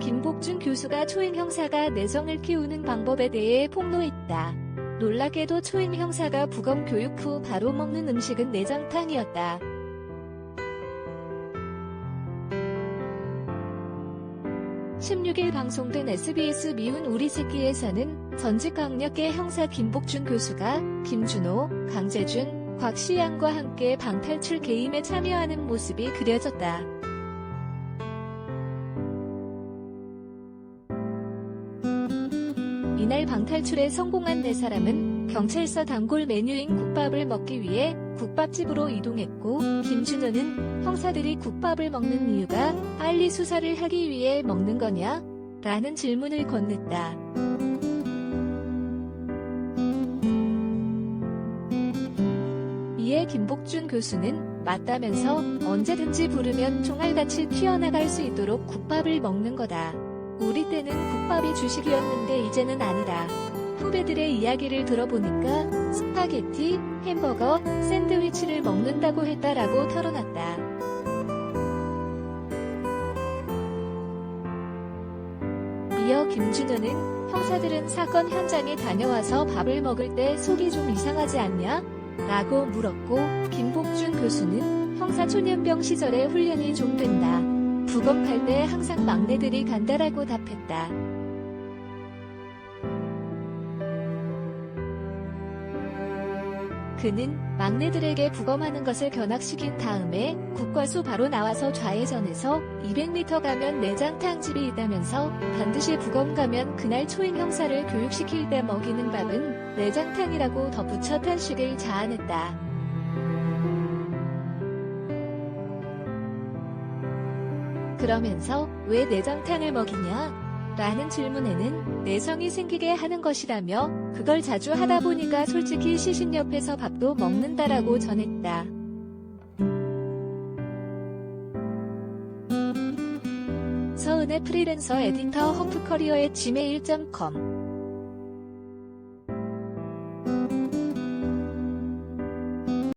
김복준 교수가 초임 형사가 내성을 키우는 방법에 대해 폭로했다. 놀랍게도 초임 형사가 부검 교육 후 바로 먹는 음식은 내장탕이었다. (16일) 방송된 SBS 미운 우리 새끼에서는 전직 강력계 형사 김복준 교수가 김준호, 강재준, 곽시양과 함께 방탈출 게임에 참여하는 모습이 그려졌다. 이날 방탈출에 성공한 네 사람은 경찰서 단골 메뉴인 국밥을 먹기 위해 국밥집으로 이동했고 김준호는 형사들이 국밥을 먹는 이유가 빨리 수사를 하기 위해 먹는 거냐? 라는 질문을 건넸다. 이에 김복준 교수는 맞다면서 언제든지 부르면 총알같이 튀어나갈 수 있도록 국밥을 먹는 거다. 우리 때는 국밥이 주식이었는데 이제는 아니다. 후배들의 이야기를 들어보니까 스파게티, 햄버거, 샌드위치를 먹는다고 했다라고 털어놨다. 이어 김준호는 형사들은 사건 현장에 다녀와서 밥을 먹을 때 속이 좀 이상하지 않냐? 라고 물었고 김복준 교수는 형사 초년병 시절에 훈련이 좀 된다. 부검할 때 항상 막내들이 간다라고 답했다. 그는 막내들에게 부검하는 것을 견학시킨 다음에 국과수 바로 나와서 좌회전해서 200m 가면 내장탕집이 있다면서 반드시 부검 가면 그날 초임 형사를 교육시킬 때 먹이는 밥은 내장탕이라고 덧붙여 탄식을 자아냈다. 그러면서 왜 내장탕을 먹이냐? 라는 질문에는 내성이 생기게 하는 것이라며 그걸 자주 하다 보니까 솔직히 시신 옆에서 밥도 먹는다라고 전했다. 서은의 프리랜서 에디터 허프커리어의 지메일.com